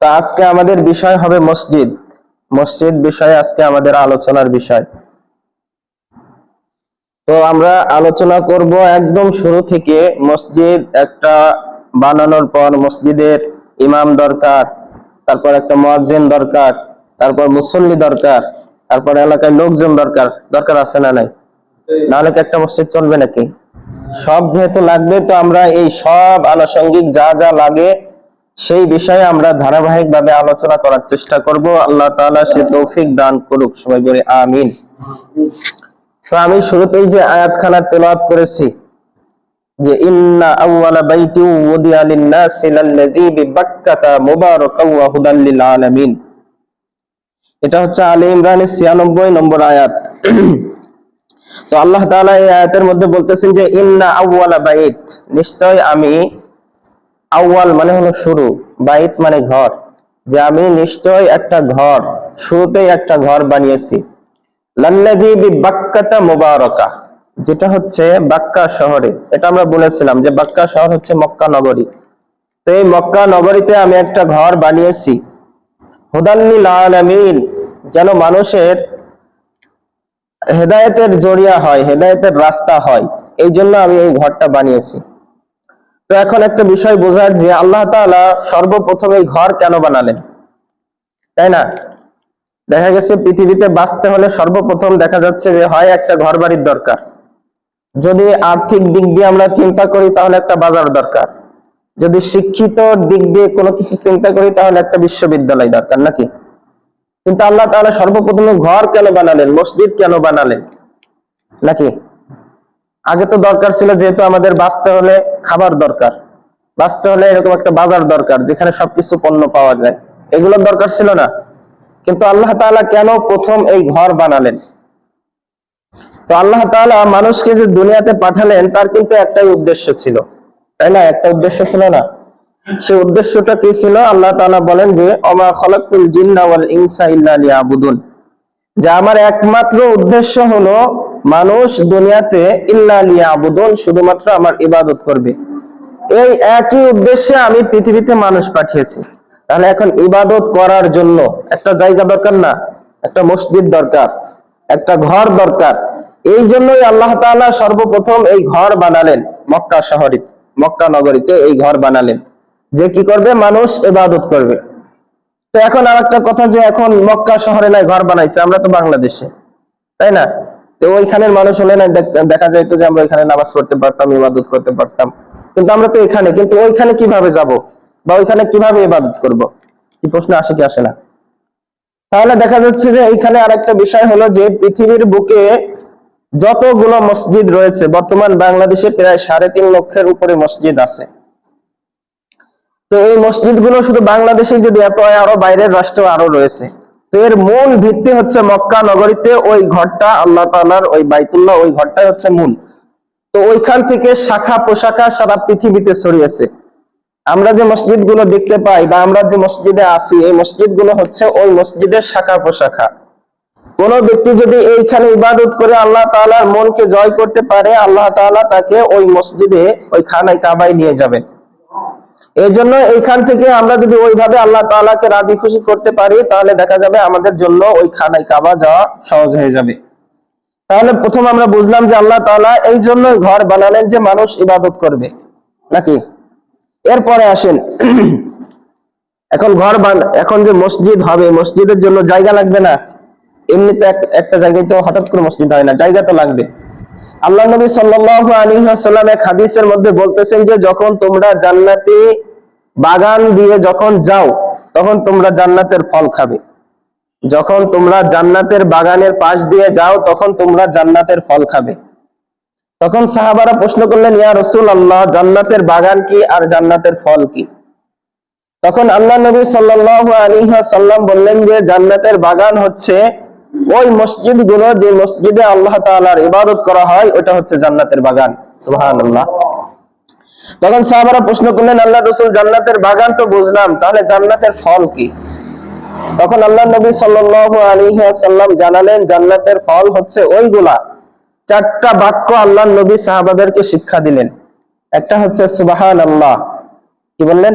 তো আজকে আমাদের বিষয় হবে মসজিদ। মসজিদ বিষয়ে আজকে আমাদের আলোচনার বিষয়। তো আমরা আলোচনা করব একদম শুরু থেকে মসজিদ একটা বানানোর পর মসজিদের ইমাম দরকার, তারপর একটা দরকার, তারপর মুসল্লি দরকার, তারপর এলাকায় লোকজন দরকার। দরকার আছে না নাই? নাহলে একটা মসজিদ চলবে নাকি? সব যেহেতু লাগবে, তো আমরা এই সব আনুষঙ্গিক যা যা লাগে সেই বিষয়ে আমরা ধারাবাহিকভাবে আলোচনা করার চেষ্টা করব। আল্লাহ তাআলা সে তৌফিক দান করুক, সবাই বলে আমিন। আমি শুরুতেই যে আয়াতখানা তেলাওয়াত করেছি, যে ইন্না আউওয়ালা বাইতি উদিয়া লিন-নাসি বিবাক্কাতা মুবারাকাও ওয়া লিল আলামিন এটা হচ্ছে আলে ইমরানের 96 নম্বর আয়াত। তো আল্লাহ তাআলা এই আয়াতের মধ্যে বলতেছেন যে ইন্না আউওয়ালা বাইত, নিশ্চয় আমি আউয়াল মানে হলো শুরু, বাইত মানে ঘর, যে আমি নিশ্চয় একটা ঘর, শুরুতেই একটা ঘর বানিয়েছি। বিবাক্কাতা মুবারাকা, যেটা হচ্ছে বাক্কা শহরে। এটা আমরা বলেছিলাম যে বাক্কা শহর হচ্ছে মক্কা নগরী। তো এই মক্কা নগরীতে আমি একটা ঘর বানিয়েছি। হুদাল্লিল আলামিন, যেন মানুষের হেদায়েতের জরিয়া হয়, হেদায়েতের রাস্তা হয়। এই জন্য আমি এই ঘরটা বানিয়েছি। তো এখন একটা বিষয় বোঝার যে আল্লাহ তাআলা সর্বপ্রথম এই ঘর কেন বানালেন? তাই না? দেখা গেছে পৃথিবীতে বাঁচতে হলে সর্বপ্রথম দেখা যাচ্ছে যে হয় একটা ঘর বাড়ির দরকার। যদি আর্থিক দিক দিয়ে আমরা চিন্তা করি তাহলে একটা বাজার দরকার। যদি শিক্ষিত দিক দিয়ে কোনো কিছু চিন্তা করি তাহলে একটা বিশ্ববিদ্যালয় দরকার, নাকি? কিন্তু আল্লাহ তাআলা সর্বপ্রথমে ঘর কেন বানালেন? মসজিদ কেন বানালেন? নাকি? আগে তো দরকার ছিল যেহেতু আমাদের বাঁচতে হলে খাবার দরকার, বাঁচতে হলে এরকম একটা বাজার দরকার যেখানে সবকিছু পণ্য পাওয়া যায়। এগুলোর দরকার ছিল না। কিন্তু আল্লাহ তাআলা কেন প্রথম এই ঘর বানালেন? তো আল্লাহ তাআলা মানুষকে যে দুনিয়াতে পাঠালেন, তার কিন্তু একটাই উদ্দেশ্য ছিল। তাই না? একটা উদ্দেশ্য ছিল না। সেই উদ্দেশ্যটা কি ছিল? আল্লাহ তাআলা বলেন যে অমা খলাকুল জিন্না ইনসা ইল্লা লিয়াবুদুন। যে আমার একমাত্র উদ্দেশ্য হলো মানুষ দুনিয়াতে ইল্লা শুধুমাত্র আমার ইবাদত করবে। এই একই উদ্দেশ্যে আমি পৃথিবীতে মানুষ পাঠিয়েছি। তাহলে এখন ইবাদত করার জন্য একটা জায়গা দরকার না? একটা মসজিদ দরকার, একটা ঘর দরকার। এই জন্যই আল্লাহ তাআলা সর্বপ্রথম এই ঘর বানালেন মক্কা শহরে, মক্কা নগরীতে এই ঘর বানালেন। যে কি করবে? মানুষ ইবাদত করবে। তো এখন আর একটা কথা যে এখন মক্কা শহরে নাই, ঘর বানাইছে। আমরা তো বাংলাদেশে, তাই না? তো ওইখানের মানুষ হলে না দেখা যাইতো যে আমরা ওইখানে নামাজ পড়তে পারতাম, ইবাদত করতে পারতাম। কিন্তু আমরা তো এখানে, কিন্তু ওইখানে কীভাবে যাব? বা ওইখানে কীভাবে ইবাদত করব? কি প্রশ্ন আসে কি আসে না? তাহলে দেখা যাচ্ছে যে এইখানে আরেকটা বিষয় হলো যে পৃথিবীর বুকে যতগুলো মসজিদ রয়েছে, বর্তমান বাংলাদেশে প্রায় সাড়ে তিন লক্ষের উপরে মসজিদ আছে। তো এই মসজিদগুলো শুধু বাংলাদেশে যদি এত আরও বাইরের রাষ্ট্র আরও রয়েছে। তো এর মূল ভিত্তি হচ্ছে মক্কা নগরীতে ওই ঘরটা, আল্লাহ তাআলার ওই বাইতুল্লাহ, ওই ঘরটাই হচ্ছে মূল। তো ওইখান থেকে শাখা পোশাখা সারা পৃথিবীতে ছড়িয়েছে। আমরা যে মসজিদগুলো দেখতে পাই বা আমরা যে মসজিদে আসি এই মসজিদগুলো হচ্ছে ওই মসজিদের শাখা পোশাখা। কোন ব্যক্তি যদি এইখানে ইবাদত করে আল্লাহ তাআলার মনকে জয় করতে পারে, আল্লাহ তাআলা তাকে ওই মসজিদে ওই খানায় কাবায় নিয়ে যাবেন। এই জন্য এইখান থেকে আমরা যদি ওইভাবে আল্লাহ তাআলাকে রাজি খুশি করতে পারি, তাহলে দেখা যাবে আমাদের জন্য ওই খানায় কাবা যাওয়া সহজ হয়ে যাবে। তাহলে প্রথম আমরা বুঝলাম যে আল্লাহ তাআলা এই জন্যই ঘর বানালেন যে মানুষ ইবাদত করবে। নাকি? এরপরে আসেন। এখন ঘর বান, এখন যে মসজিদ হবে, মসজিদের জন্য জায়গা লাগবে না। এমনিতে একটা জায়গায় তো হঠাৎ করে মসজিদ হয় না, জায়গা তো লাগবে। আল্লাহ নবী ওয়াসাল্লাম এক হাদিসের মধ্যে বলতেছেন যে, যখন তোমরা জান্নাতি বাগান দিয়ে যখন যাও, তখন তোমরা জান্নাতের ফল খাবে। যখন তোমরা জান্নাতের বাগানের পাশ দিয়ে যাও, তখন তোমরা জান্নাতের ফল খাবে। তখন সাহাবারা প্রশ্ন করলেন, ইয়া রসুল আল্লাহ জান্নাতের বাগান কি আর জান্নাতের ফল কি? তখন আল্লাহ নবী ওয়াসাল্লাম বললেন যে, জান্নাতের বাগান হচ্ছে ওই মসজিদগুলো যে মসজিদে আল্লাহ তালার ইবাদত করা হয়, ওটা হচ্ছে জান্নাতের বাগান। সুবহানাল্লাহ। তখন সাহাবারা প্রশ্ন করলেন আল্লাহ রসুল জান্নাতের বাগান তো বুঝলাম, তাহলে জান্নাতের ফল কি? তখন আল্লাহ নবী সাল্লাল্লাহু আলাইহি ওয়াসাল্লাম জানালেন, জান্নাতের ফল হচ্ছে ওইগুলা। চারটা বাক্য আল্লাহ নবী সাহাবাদেরকে শিক্ষা দিলেন। একটা হচ্ছে সুবাহান আল্লাহ কি বললেন?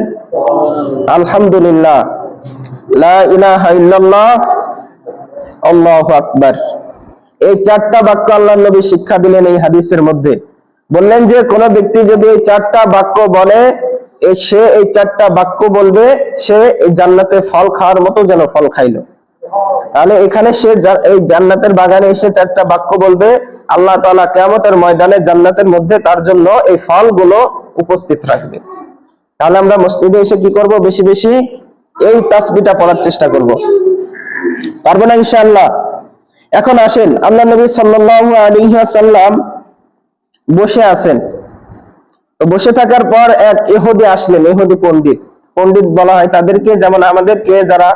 আলহামদুলিল্লাহ। আল্লাহু আকবার। এই চারটা বাক্য আল্লাহ নবী শিক্ষা দিলেন এই হাদিসের মধ্যে। বললেন যে, কোন ব্যক্তি যদি এই চারটা বাক্য বলে সে এই চারটা বাক্য বলবে, সে এই জান্নাতে ফল খাওয়ার মতো যেন ফল খাইলো। তাহলে এখানে সে এই জান্নাতের বাগানে এসে চারটা বাক্য বলবে, আল্লাহ তাআলা কিয়ামতের ময়দানে জান্নাতের মধ্যে তার জন্য এই ফলগুলো উপস্থিত রাখবে। তাহলে আমরা মসজিদে এসে কি করব বেশি বেশি? এই তাসবিটা পড়ার চেষ্টা করব। পারব না ইনশাআল্লাহ? এখন আসেন। আল্লাহ নবী সাল্লাল্লাহু আলাইহি ওয়াসাল্লাম বসে আছেন। তো বসে থাকার পর এক ইহুদি আসলেন, ইহুদি পণ্ডিত। পণ্ডিত বলা হয় তাদেরকে, যেমন আমাদেরকে যারা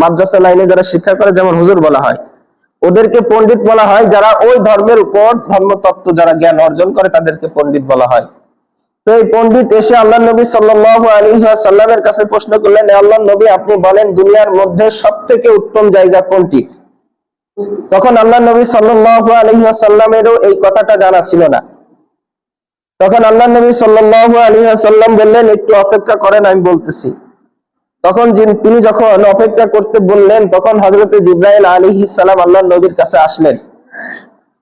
মাদ্রাসা লাইনে যারা শিক্ষা করে, যেমন হুজুর বলা হয়। ওদেরকে পণ্ডিত বলা হয় যারা ওই ধর্মের উপর ধর্মতত্ত্ব, যারা জ্ঞান অর্জন করে, তাদেরকে পণ্ডিত বলা হয়। তো এই পণ্ডিত এসে আল্লাহ নবী সাল্লাল্লাহু আলাইহি ওয়াসাল্লামের কাছে প্রশ্ন করলেন আল্লাহ নবী, আপনি বলেন দুনিয়ার মধ্যে সব থেকে উত্তম জায়গা কোনটি? তখন আল্লাহ নবী সাল্লাল্লাহু আলাইহি ওয়াসাল্লামেরও এই কথাটা জানা ছিল না। তখন আল্লাহ নবী সাল্লাল্লাহু আলাইহি ওয়াসাল্লাম বললেন, একটু অপেক্ষা করেন, আমি বলতেছি। তখন তিনি যখন অপেক্ষা করতে বললেন, তখন হযরতে জিব্রাইল আলাইহিস সালাম আল্লাহ নবীর কাছে আসলেন।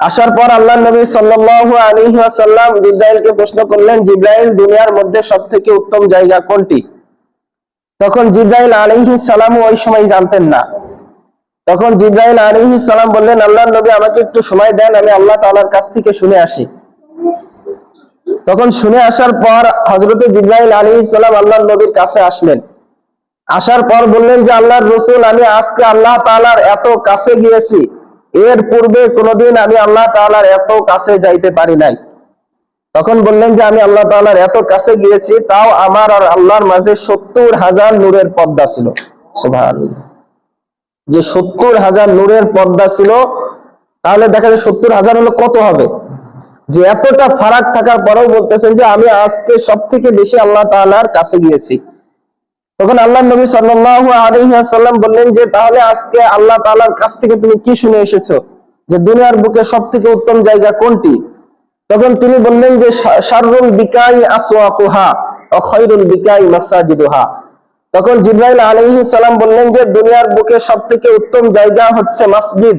আসার পর আল্লাহ নবী সাল্লাল্লাহু আলাইহি ওয়াসাল্লাম জিব্রাইলকে প্রশ্ন করলেন, জিব্রাইল, দুনিয়ার মধ্যে সব থেকে উত্তম জায়গা কোনটি? তখন জিব্রাইল আলাইহিস সালাম ওই সময় জানতেন না। তখন জিব্রাইল আলাইহিস সালাম বললেন আল্লাহ নবী আমাকে একটু সময় দেন, আমি আল্লাহ তাআলার কাছ থেকে শুনে আসি। তখন শুনে আসার পর হযরতে জিব্রাইল আলাইহিস সালাম আল্লাহ নবীর কাছে আসলেন। আসার পর বললেন যে, আল্লাহর রসুল, আমি আজকে আল্লাহ তাআলার এত কাছে গিয়েছি। এর পূর্বে কোনোদিন আমি আল্লাহ তাআলার এত কাছে যাইতে পারি নাই। তখন বললেন যে, আমি আল্লাহ তাআলার এত কাছে গিয়েছি, তাও আমার আর আল্লাহর মাঝে সত্তর হাজার নূরের পর্দা ছিল। যে সত্তর হাজার নূরের পর্দা ছিল, তাহলে দেখা যায় সত্তর হাজার হলো কত হবে? যে এতটা ফারাক থাকার পরেও বলতেছেন যে আমি আজকে সব থেকে বেশি আল্লাহ তালার কাছে গিয়েছি। তখন আল্লাহ নবী সাল্লাল্লাহু আলাইহি বললেন যে, তাহলে আজকে আল্লাহ তালার কাছ থেকে তুমি কি শুনে এসেছ? যে দুনিয়ার বুকে সব থেকে উত্তম জায়গা কোনটি? তখন তিনি বললেন যে শাররুল বিকাই আসওয়াকুহা ও খায়রুল বিকাই মাসাজিদুহা। তখন জিব্রাইল আলাইহিস সালাম বললেন যে, দুনিয়ার বুকে সব থেকে উত্তম জায়গা হচ্ছে মসজিদ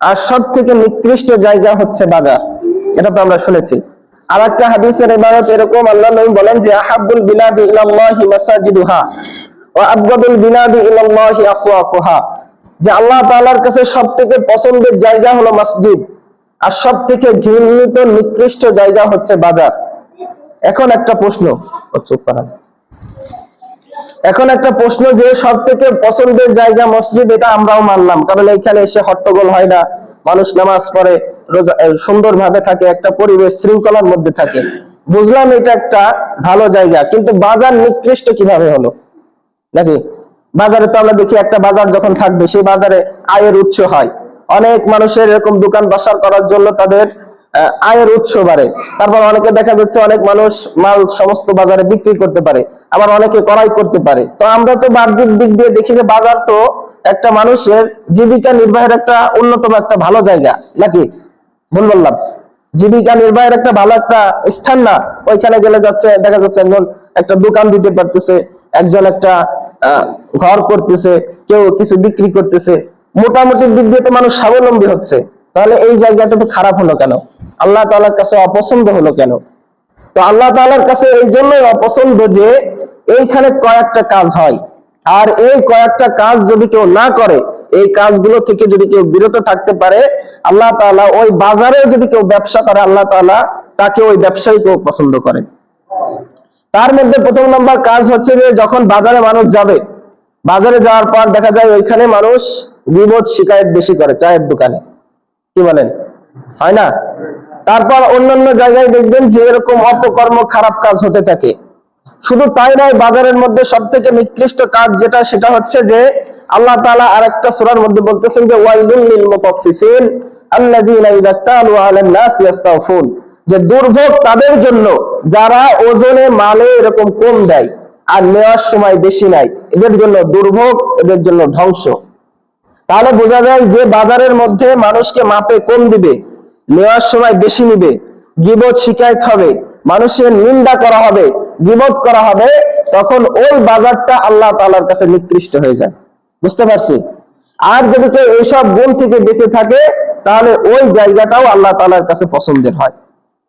আর সব থেকে নিকৃষ্ট জায়গা হচ্ছে বাজার। এটা তো আমরা শুনেছি। আর একটা হাদিসের ইবারত এরকম আল্লাহ নবী বলেন যে, আহাব্বুল বিলাদি ইলাল্লাহি মাসাজিদুহা ওয়া আবগাদুল বিলাদি ইলাল্লাহি আসওয়াকুহা যে আল্লাহ তাআলার কাছে সব থেকে পছন্দের জায়গা হলো মসজিদ, আর সব থেকে ঘৃণিত নিকৃষ্ট জায়গা হচ্ছে বাজার। এখন একটা প্রশ্ন চুপ করা এখন একটা প্রশ্ন যে সব থেকে পছন্দের জায়গা মসজিদ, এটা আমরাও মানলাম, কারণ এইখানে এসে হট্টগোল হয় না, মানুষ নামাজ পড়ে সুন্দর ভাবে থাকে, একটা পরিবেশ শৃঙ্খলার মধ্যে থাকে। বুঝলাম এটা একটা ভালো জায়গা, কিন্তু বাজার নিকৃষ্ট কীভাবে হলো? নাকি? বাজারে তো আমরা দেখি একটা বাজার যখন থাকবে, সেই বাজারে আয়ের উৎস হয়। অনেক মানুষের এরকম দোকান বাসার করার জন্য তাদের আয়ের উৎস বাড়ে। তারপর অনেকে দেখা যাচ্ছে অনেক মানুষ মাল সমস্ত বাজারে বিক্রি করতে পারে, আবার অনেকে করাই করতে পারে। তো আমরা তো বাহ্যিক দিক দিয়ে দেখি যে বাজার তো একটা মানুষের জীবিকা নির্বাহের একটা অন্যতম একটা ভালো জায়গা, নাকি? ভুল বললাম। জীবিকা নির্বাহের একটা ভালো একটা স্থান না, ওইখানে গেলে যাচ্ছে, দেখা যাচ্ছে একজন একটা দোকান দিতে পারতেছে, একজন একটা ঘর করতেছে, কেউ কিছু বিক্রি করতেছে। মোটামুটি দিক দিয়ে তো মানুষ স্বাবলম্বী হচ্ছে। তাহলে এই জায়গাটা তো খারাপ হলো কেন? আল্লাহ তাআলার কাছে অপছন্দ হলো কেন? তো আল্লাহ তাআলার কাছে এই জন্যই অপছন্দ যে এইখানে কয়েকটা কাজ হয়। আর এই কয়েকটা কাজ যদি কেউ না করে এই কাজগুলো থেকে যদি কেউ বিরত থাকতে পারে, আল্লাহ তাআলা ওই বাজারে যদি কেউ ব্যবসা করে, আল্লাহ তাআলা তাকে ওই ব্যবসায়ীকেও পছন্দ করেন তার মধ্যে প্রথম নম্বর কাজ হচ্ছে যে যখন বাজারে মানুষ যাবে, বাজারে যাওয়ার পর দেখা যায় ওইখানে মানুষ গিবত শিকায়ত বেশি করে চায়ের দোকানে। কি বলেন? হয় না? তারপর অন্যান্য জায়গায় দেখবেন যে এরকম অপকর্ম, খারাপ কাজ হতে থাকে। শুধু তাই নয়, বাজারের মধ্যে সব থেকে নিকৃষ্ট কাজ যেটা, সেটা হচ্ছে যে আল্লাহ তাআলা আরেকটা সূরার মধ্যে বলতেছেন যে, ওয়াইলুল লিল আল্লাযীনা ইযা তালু নাস ইয়াস্তাউফুন। যে দুর্ভোগ তাদের জন্য, যারা ওজনে মালে এরকম কম দেয় আর নেওয়ার সময় বেশি নাই এদের জন্য দুর্ভোগ, এদের জন্য ধ্বংস। তাহলে বোঝা যায় যে বাজারের মধ্যে মানুষকে মাপে কম দিবে, নেওয়ার সময় বেশি নিবে, গিবত শিকায়ত হবে, মানুষের নিন্দা করা হবে, গিবত করা হবে, তখন ওই বাজারটা আল্লাহ তালার কাছে নিকৃষ্ট হয়ে যায়। বুঝতে পারছি? আর যদি কেউ এইসব গুণ থেকে বেঁচে থাকে, তাহলে ওই জায়গাটাও আল্লাহ তাআলার কাছে পছন্দের হয়।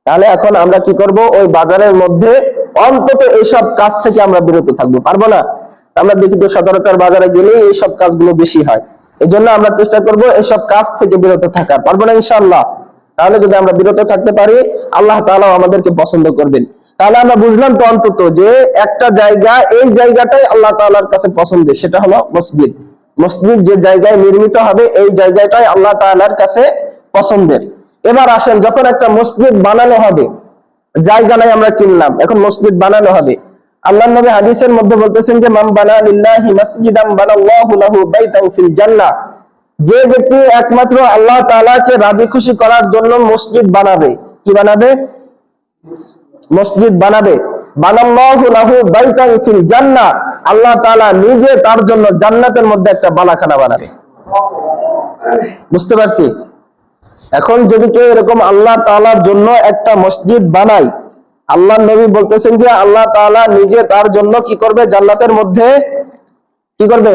তাহলে এখন আমরা কি করব? ওই বাজারের মধ্যে অন্তত এইসব কাজ থেকে আমরা বিরত থাকব। পারব না? আমরা দেখি তো সচরাচর বাজারে গেলেই এইসব কাজগুলো বেশি হয়। এই জন্য আমরা চেষ্টা করব এইসব কাজ থেকে বিরত থাকার। পারব না ইনশাআল্লাহ? তাহলে যদি আমরা বিরত থাকতে পারি, আল্লাহ তাআলাও আমাদেরকে পছন্দ করবেন। তাহলে আমরা বুঝলাম তো অন্তত যে একটা জায়গা, এই জায়গাটাই আল্লাহ তাআলার কাছে পছন্দের, সেটা হলো মসজিদ। মসজিদ যে জায়গায় নির্মিত হবে, এই জায়গাটাই আল্লাহ তাআলার কাছে পছন্দের। এবার আসেন, যখন একটা মসজিদ বানানো হবে, জায়গা নাই আমরা কিনলাম, এখন মসজিদ বানানো হবে। আল্লাহ নবী হাদিসের মধ্যে বলতেছেন যে, মান বানা লিল্লাহি মাসজিদাম বানাল্লাহু লাহু বাইতান ফিল জান্নাহ। যে ব্যক্তি একমাত্র আল্লাহ তাআলাকে রাজি খুশি করার জন্য মসজিদ বানাবে, কি বানাবে? মসজিদ বানাবে। আল্লাহ নিজে তার জন্য জান্নাতের মধ্যে একটা বালাখানা বানাবে। বুঝতে পারছি? এখন যদি কেউ এরকম আল্লাহ তালার জন্য একটা মসজিদ বানায়, আল্লাহ নবী বলতেছেন যে আল্লাহ তাআলা নিজে তার জন্য কি করবে? জান্নাতের মধ্যে কি করবে?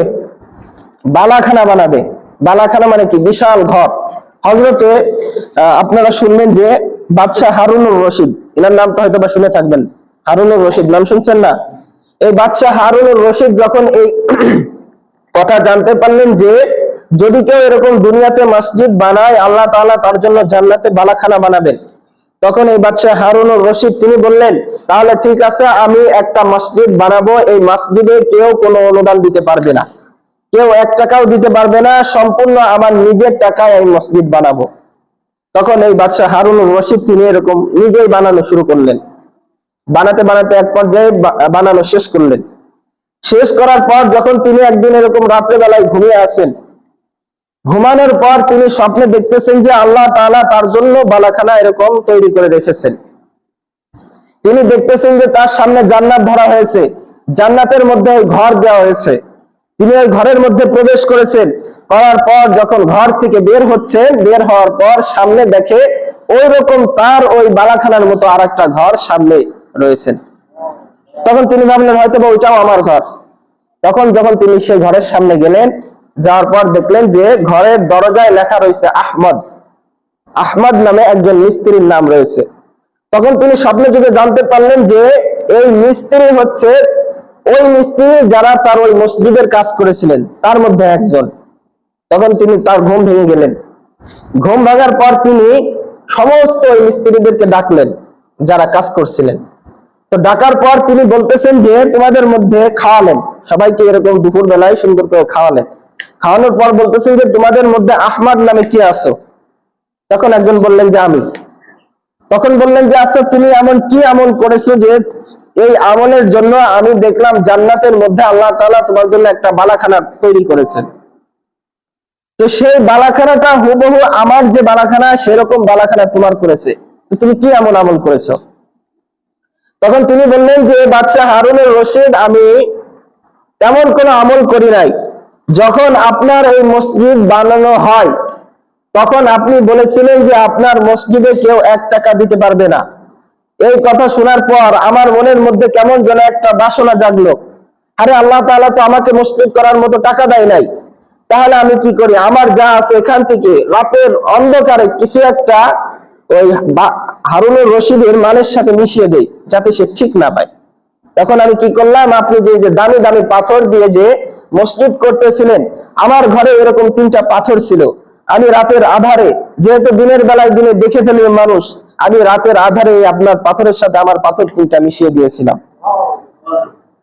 বালাখানা বানাবে। বালাখানা মানে কি? বিশাল ঘর। হজরতে আপনারা শুনবেন যে বাদশাহ হারুনুর রশিদ। এনার নাম তো হয়তো বা শুনে থাকবেন। হারুনুর রশিদ, নাম শুনছেন না? এই বাদশাহ হারুনুর রশিদ যখন এই কথা জানতে পারলেন যে যদি কেউ এরকম দুনিয়াতে মসজিদ বানায়, আল্লাহ তাআলা তার জন্য জান্নাতে বালাখানা বানাবেন। তখন এই বাদশাহ হারুনুর রশিদ, তিনি বললেন, তাহলে ঠিক আছে, আমি একটা মসজিদ বানাবো। এই মসজিদে কেউ কোনো অনুদান দিতে পারবে না। কেউ এক টাকাও দিতে পারবে না। সম্পূর্ণ আমার নিজের টাকায় এই মসজিদ বানাবো। তখন এই বাদশাহ হারুনুর রশিদ তিনি এরকম নিজেই বানানো শুরু করলেন। বানাতে বানাতে এক পর্যায়ে বানানো শেষ করলেন। শেষ করার পর যখন তিনি একদিন এরকম রাত্রেবেলায় ঘুমিয়ে আসেন ঘুমানোর পর তিনি স্বপ্নে দেখতেছেন যে আল্লাহ তাআলা তার জন্য বালাখানা এরকম তৈরি করে রেখেছেন। তিনি দেখতেছেন যে তার সামনে জান্নাত ধরা হয়েছে। জান্নাতের মধ্যে ওই ঘর দেওয়া হয়েছে। তিনি ওই ঘরের মধ্যে প্রবেশ করেছেন। করার পর যখন ঘর থেকে বের হচ্ছেন বের হওয়ার পর সামনে দেখে ওই রকম তার ওই বালাখানার মতো আর ঘর সামনে রয়েছেন তখন তিনি ভাবলেন, হয়তো বা ওইটাও আমার ঘর। তখন যখন তিনি সেই ঘরের সামনে গেলেন, যাওয়ার পর দেখলেন যে ঘরের দরজায় লেখা রয়েছে আহমদ। আহমদ নামে একজন মিস্ত্রির নাম রয়েছে। তখন তিনি স্বপ্নে যুগে জানতে পারলেন যে এই মিস্ত্রি হচ্ছে ওই মিস্ত্রি যারা তার ওই মসজিদের কাজ করেছিলেন, তার মধ্যে একজন। তখন তিনি তার ঘুম ভেঙে গেলেন। ঘুম ভাঙার পর তিনি সমস্ত ওই মিস্ত্রিদেরকে ডাকলেন, যারা কাজ করছিলেন। তো ডাকার পর তিনি বলতেছেন যে, তোমাদের মধ্যে খাওয়ালেন। সবাইকে এরকম দুপুর বেলায় সুন্দর করে খাওয়ালেন। খাওয়ানোর পর বলতেছেন যে, তোমাদের মধ্যে আহমদ নামে কে আছো? তখন একজন বললেন যে, আমি। তখন বললেন যে আচ্ছা তুমি এমন কি আমল করেছ যে, এই আমলের জন্য আমি দেখলাম জান্নাতের মধ্যে আল্লাহ তাআলা তোমার জন্য একটা বালাখানা তৈরি করেছেন? তো সেই বালাখানাটা হুবহু আমার যে বালাখানা, সেরকম বালাখানা তোমার করেছে। তো তুমি কি এমন আমল করেছ? তখন তিনি বললেন যে বাদশাহ হারুনুর রশিদ, আমি তেমন কোনো আমল করি নাই। যখন আপনার এই মসজিদ বানানো হয়, তখন আপনি বলেছিলেন যে, আপনার মসজিদে কেউ এক টাকা দিতে পারবে না। এই কথা শোনার পর আমার মনের মধ্যে কেমন যেন একটা বাসনা জাগলো। আরে আল্লাহ তাআলা তো আমাকে মসজিদ করার মতো টাকা দেয় নাই। তাহলে আমি কি করি? আমার যা আছে এখান থেকে রাতের অন্ধকারে কিছু একটা ওই হারুনুর রশিদের মালের সাথে মিশিয়ে দেই, যাতে সে ঠিক না পায়। তখন আমি কি করলাম? আপনি যে যে দামি দামি পাথর দিয়ে যে মসজিদ করতেছিলেন, আমার ঘরে এরকম তিনটা পাথর ছিল। আমি রাতের আধারে, যেহেতু দিনের বেলায় দিনে দেখে ফেলবে মানুষ, আমি রাতের আধারে আপনার পাথরের সাথে আমার পাথর তিনটা মিশিয়ে দিয়েছিলাম।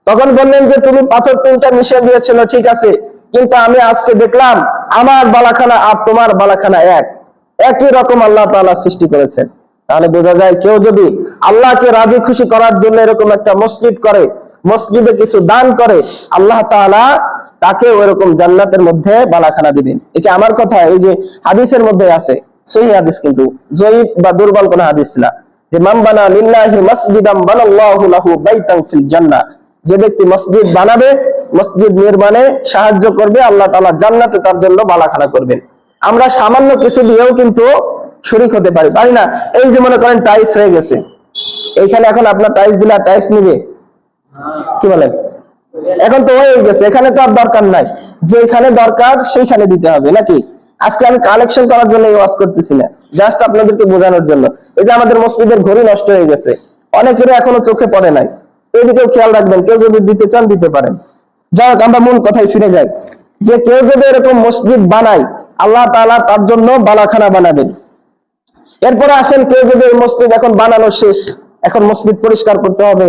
তখন বললেন যে, তুমি পাথর তিনটা মিশিয়ে দিয়েছিল, ঠিক আছে। কিন্তু আমি আজকে দেখলাম আমার বালাখানা আর তোমার বালাখানা এক। একই রকম আল্লাহ তাআলা সৃষ্টি করেছেন। তাহলে বোঝা যায় কেউ যদি আল্লাহকে রাজি খুশি করার জন্য এরকম একটা মসজিদ করে, মসজিদে কিছু দান করে, আল্লাহ তাআলা তাকে ওইরকম জান্নাতের মধ্যে বালাখানা দিবেন। একে আমার কথা? এই যে হাদিসের মধ্যে আছে। সহি হাদিস কিন্তু, জয়ীব বা দুর্বল কোন হাদিস না। যে মান বানা লিল্লাহি মাসজিদাম বানাল্লাহু লাহু বাইতান ফিল জান্নাহ। যে ব্যক্তি মসজিদ বানাবে মসজিদ নির্মাণে সাহায্য করবে, আল্লাহ তাআলা জান্নাতে তার জন্য বালাখানা করবেন। আমরা সামান্য কিছু দিয়েও কিন্তু শরিক হতে পারি পারি না? এই যে মনে করেন টাইস হয়ে গেছে। এইখানে এখন আপনার টাইস দিলে টাইস নিবে? কি বলেন? এখন তো হয়ে গেছে, এখানে তো আর দরকার নাই। যেখানে দরকার সেইখানে দিতে হবে, নাকি? আজকে আমি কালেকশন করার জন্য এই ওয়াজ করতেছি না। জাস্ট আপনাদেরকে বোঝানোর জন্য। এই যে আমাদের মসজিদের ঘড়ি নষ্ট হয়ে গেছে অনেকের এখনও চোখে পড়ে নাই। এদিকেও খেয়াল রাখবেন, কেউ যদি দিতে চান দিতে পারেন। যাই হোক, আমরা মূল কথায় ফিরে যাই। যে কেউ যদি এরকম মসজিদ বানায়, আল্লাহ তাআলা তার জন্য বালাখানা বানাবেন। এরপরে আসেন, কেউ যদি এই মসজিদ এখন বানানো শেষ, এখন মসজিদ পরিষ্কার করতে হবে।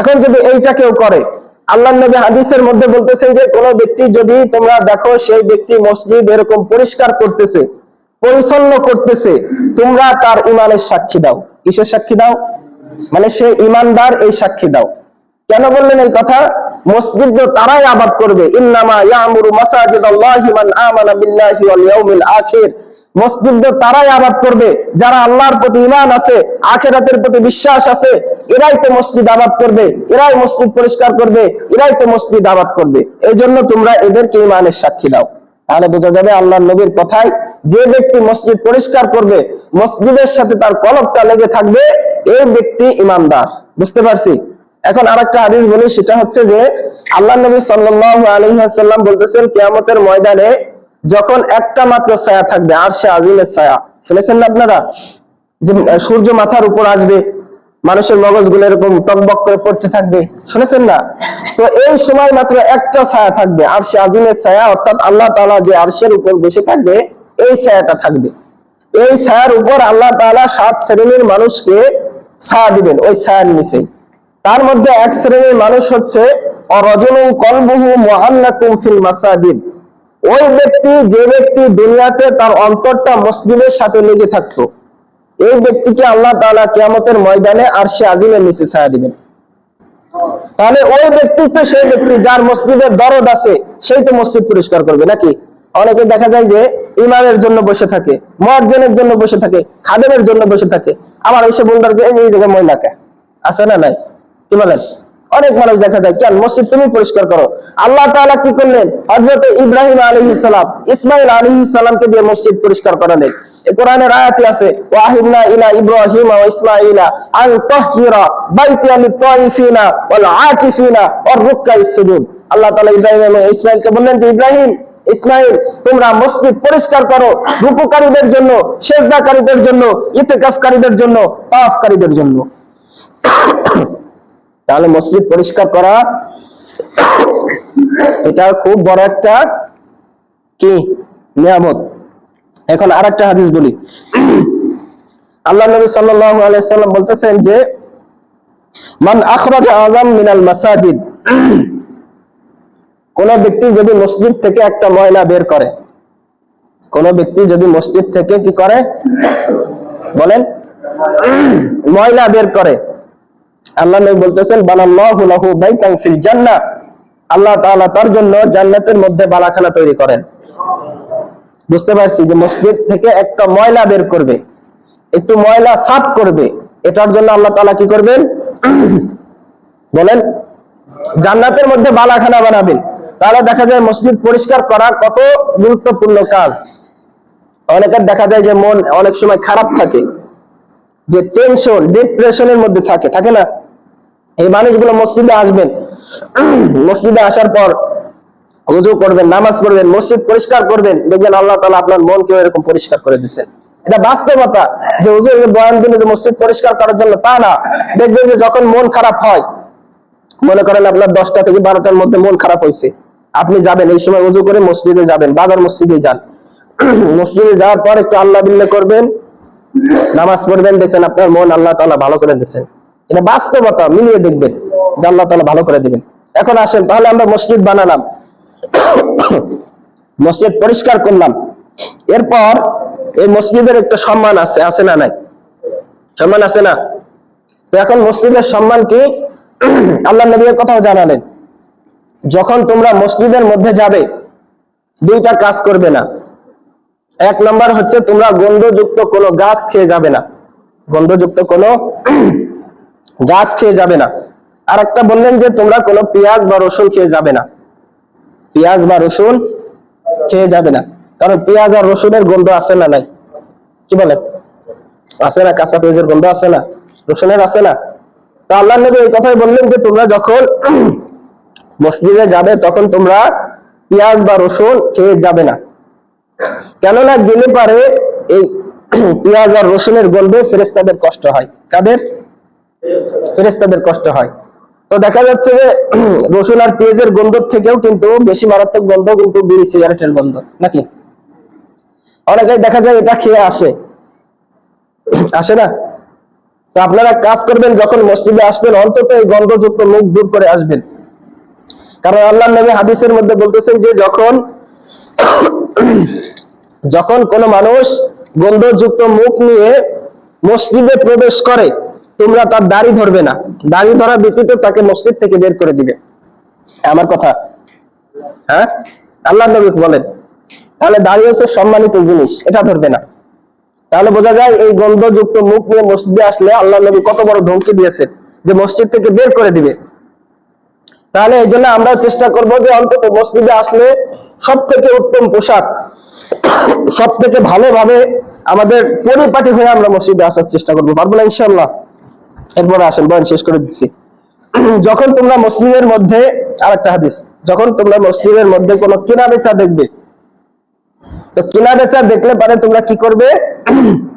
এখন যদি এইটা কেউ করে, আল্লাহ নবী হাদিসের মধ্যে বলতেছেন যে, কোন ব্যক্তি যদি তোমরা দেখো সেই ব্যক্তি মসজিদ এরকম পরিষ্কার করতেছে, পরিচ্ছন্ন করতেছে, তোমরা তার ইমানের সাক্ষী দাও। কিসের সাক্ষী দাও? মানে সে ইমানদার এই সাক্ষী দাও। কেন বললেন এই কথা? মসজিদ তারাই আবাদ করবে। ইন্নামা ইয়ামুরু মসজিদ তারাই আবাদ করবে। যারা আল্লাহর প্রতি ঈমান আছে, আখিরাতের প্রতি বিশ্বাস আছে, এরাই তো মসজিদ আবাদ করবে, এরাই মসজিদ পরিষ্কার করবে, এরাই তো মসজিদ আবাদ করবে। এই জন্য তোমরা এদেরকে ইমানের সাক্ষী দাও। তাহলে বোঝা যাবে আল্লাহর নবীর কথায় যে ব্যক্তি মসজিদ পরিষ্কার করবে, মসজিদের সাথে তার কলবটা লেগে থাকবে, এই ব্যক্তি ইমানদার বুঝতে পারছি? এখন আরেকটা হাদিস বলি, সেটা হচ্ছে যে আল্লাহ নবী সাল্লাল্লাহু আলাইহি বলতেছেন, কিয়ামতের ময়দানে যখন একটা মাত্র ছায়া থাকবে আর সে আজিমের ছায়া, শুনেছেন না আপনারা? যে সূর্য মাথার উপর আসবে, মানুষের মগজগুলো এরকম টকবক করে পড়তে থাকবে, শুনেছেন না? তো এই সময় মাত্র একটা ছায়া থাকবে আর সে আজিমের ছায়া, অর্থাৎ আল্লাহ তালা যে আরশের উপর বসে থাকবে, এই ছায়াটা থাকবে। এই ছায়ার উপর আল্লাহ তাআলা সাত শ্রেণির মানুষকে ছায়া দিবেন, ওই ছায়ার নিচে। তার মধ্যে এক শ্রেণির মানুষ হচ্ছে কলবুহু ফিল ওই ব্যক্তি, যে ব্যক্তি দুনিয়াতে তার অন্তরটা মসজিদের সাথে লেগে থাকতো, এই ব্যক্তিকে আল্লাহ তাআলা কিয়ামতের ময়দানে আর সে ছায়া দিবেন। তাহলে ওই ব্যক্তি তো সেই ব্যক্তি যার মসজিদের দরদ আছে, সেই তো মসজিদ পরিষ্কার করবে নাকি? অনেকে দেখা যায় যে ইমামের জন্য বসে থাকে, মুয়াজ্জিনের জন্য বসে থাকে, খাদেমের জন্য বসে থাকে। আবার এসে বলবার যে, এই জায়গায় ময়লা কে আছে না নাই? কি বলেন অনেক মানুষ দেখা যায় কেন মসজিদ তুমি পরিষ্কার করো। আল্লাহ তাআলা কি করলেন? হযরত ইব্রাহিম আলাইহিস সালাম ইসমাইল আলাইহিস সালামকে দিয়ে মসজিদ পরিষ্কার করালেন। কোরআনের আয়াতে আছে, ওয়াহিদনা ইলা ইব্রাহিম ওয়া ইসমাঈলা আন তাহহিরা বাইতি লিত তাইফিনা ওয়াল আকিফিনা ওয়ার রুকআইস সুজুদ আল্লাহ তাআলা ইব্রাহিম এবং ইসমাইলকে বললেন যে, ইব্রাহিম ইসমাইল তোমরা মসজিদ পরিষ্কার করো রুকুকারীদের জন্য, সেজদাকারীদের জন্য, ইতিকাফকারীদের জন্য তাওয়াফকারীদের জন্য। তাহলে মসজিদ পরিষ্কার করা এটা খুব বড় একটা কি নিয়ামত। এখন আর একটা হাদিস বলি। আল্লাহ নবী সাল্লাল্লাহু আলাইহি সাল্লাম বলতেছেন যে, মান আখরাজা আযাম মিনাল মাসাজিদ। কোন ব্যক্তি যদি মসজিদ থেকে একটা ময়লা বের করে, কোন ব্যক্তি যদি মসজিদ থেকে কি করে? বলেন, ময়লা বের করে। আল্লাহ নবী বলতেছেন, বানাল্লাহু লাহু বাইতান ফিল জান্নাহ। আল্লাহ তাআলা তার জন্য জান্নাতের মধ্যে বালাখানা তৈরি করেন। বুঝতে পারছি যে মসজিদ থেকে একটা ময়লা বের করবে, একটু ময়লা সাফ করবে, এটার জন্য আল্লাহ তাআলা কি করবেন? বলেন, জান্নাতের মধ্যে বালাখানা বানাবেন। তাহলে দেখা যায় মসজিদ পরিষ্কার করা কত গুরুত্বপূর্ণ কাজ। অনেকের দেখা যায় যে মন অনেক সময় খারাপ থাকে, যে টেনশন ডিপ্রেশনের মধ্যে থাকে থাকে না? এই মানুষগুলো মসজিদে আসবেন। মসজিদে আসার পর উজু করবেন, নামাজ পড়বেন, মসজিদ পরিষ্কার করবেন, দেখবেন আল্লাহ তাআলা আপনার মনকে এরকম পরিষ্কার করে দিচ্ছেন এটা বাস্তবতা যে হুজুর বয়ান দিলে যে মসজিদ পরিষ্কার করার জন্য তা না। দেখবেন যে যখন মন খারাপ হয়, মনে করেন আপনার দশটা থেকে বারোটার মধ্যে মন খারাপ হয়েছে। আপনি যাবেন, এই সময় উজু করে মসজিদে যাবেন, বাজার মসজিদে যান। মসজিদে যাওয়ার পর একটু আল্লাহ বিল্লে করবেন, নামাজ পড়বেন, দেখবেন আপনার মন আল্লাহ তালা ভালো করে দিচ্ছেন এটা বাস্তবতা, মিলিয়ে দেখবেন যে আল্লাহ তাআলা ভালো করে দিবেন। এখন আসেন, তাহলে আমরা মসজিদ বানালাম। মসজিদ পরিষ্কার করলাম। এরপর এই মসজিদের একটা সম্মান আছে আছে না নাই? সম্মান আছে না? তো এখন মসজিদের সম্মান কি? আল্লাহ নবীর কথাও জানালেন, যখন তোমরা মসজিদের মধ্যে যাবে, দুইটা কাজ করবে না। এক নম্বর হচ্ছে তোমরা গন্ধযুক্ত কোনো গাছ খেয়ে যাবে না। গন্ধযুক্ত কোনো গাছ খেয়ে যাবে না। আর একটা বললেন যে, তোমরা কোনো পেঁয়াজ বা রসুন খেয়ে যাবে না। পেঁয়াজ বা রসুন খেয়ে যাবে না। কারণ পেঁয়াজ আর রসুনের গন্ধ আছে না নাই? কি বলে আছে না? কাঁচা পেঁয়াজের গন্ধ আছে না? রসুনের আছে না? তো আল্লাহ নবী এই কথাই বললেন যে, তোমরা যখন মসজিদে যাবে, তখন তোমরা পেঁয়াজ বা রসুন খেয়ে যাবে না। কেননা গেলে পারে এই পেঁয়াজ আর রসুনের গন্ধে ফেরেস্তাদের কষ্ট হয়। কাদের? ফেরেস্তাদের কষ্ট হয়। তো দেখা যাচ্ছে যে রসুন আর পেঁয়াজের গন্ধ থেকেও কিন্তু বেশি মারাত্মক গন্ধ কিন্তু বিড়ি, সিগারেটের গন্ধ, নাকি? অনেকেই দেখা যায় এটা খেয়ে আসে। আসে না? তো আপনারা কাজ করবেন যখন মসজিদে আসবেন, অন্তত এই গন্ধযুক্ত মুখ দূর করে আসবেন। কারণ আল্লাহ নবী হাদিসের মধ্যে বলতেছেন যে যখন যখন কোনো মানুষ গন্ধযুক্ত মুখ নিয়ে মসজিদে প্রবেশ করে তোমরা তার দাড়ি ধরবে না। দাড়ি ধরা ব্যতীত তাকে মসজিদ থেকে বের করে দিবে। আমার কথা। হ্যাঁ? আল্লাহ নবী বলেন, তাহলে দাড়ি হচ্ছে সম্মানিত জিনিস, এটা ধরবে না। তাহলে বোঝা যায় এই গন্ধযুক্ত মুখ নিয়ে মসজিদে আসলে আল্লাহ নবী কত বড় ধমকি দিয়েছেন যে মসজিদ থেকে বের করে দিবে। তাহলে এই জন্য আমরা চেষ্টা করব যে অন্তত মসজিদে আসলে সব থেকে উত্তম পোশাক সব থেকে ভালোভাবে আমাদের পরিপাটি হয়ে আমরা মসজিদে আসার চেষ্টা করব। পারব না ইনশাল্লাহ এরপরে আসেন বয়ান শেষ করে দিচ্ছি। যখন তোমরা মসজিদের মধ্যে, আরেকটা হাদিস, যখন তোমরা মসজিদের মধ্যে কোনো কেনা বেচা দেখবে, তো কেনা বেচা দেখলে পারে তোমরা কি করবে?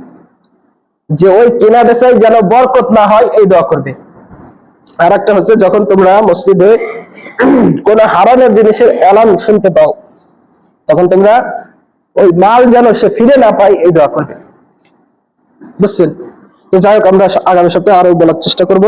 যে ওই কেনা বেচায় যেন বরকত না হয়, এই দোয়া করবে। আর একটা হচ্ছে, যখন তোমরা মসজিদে কোন হারানোর জিনিসের অ্যালার্ম শুনতে পাও, তখন তোমরা ওই মাল যেন সে ফিরে না পায়, এই দোয়া করবে। বুঝছেন? তো যাই হোক আমরা আগামী সপ্তাহে আরও বলার চেষ্টা করব।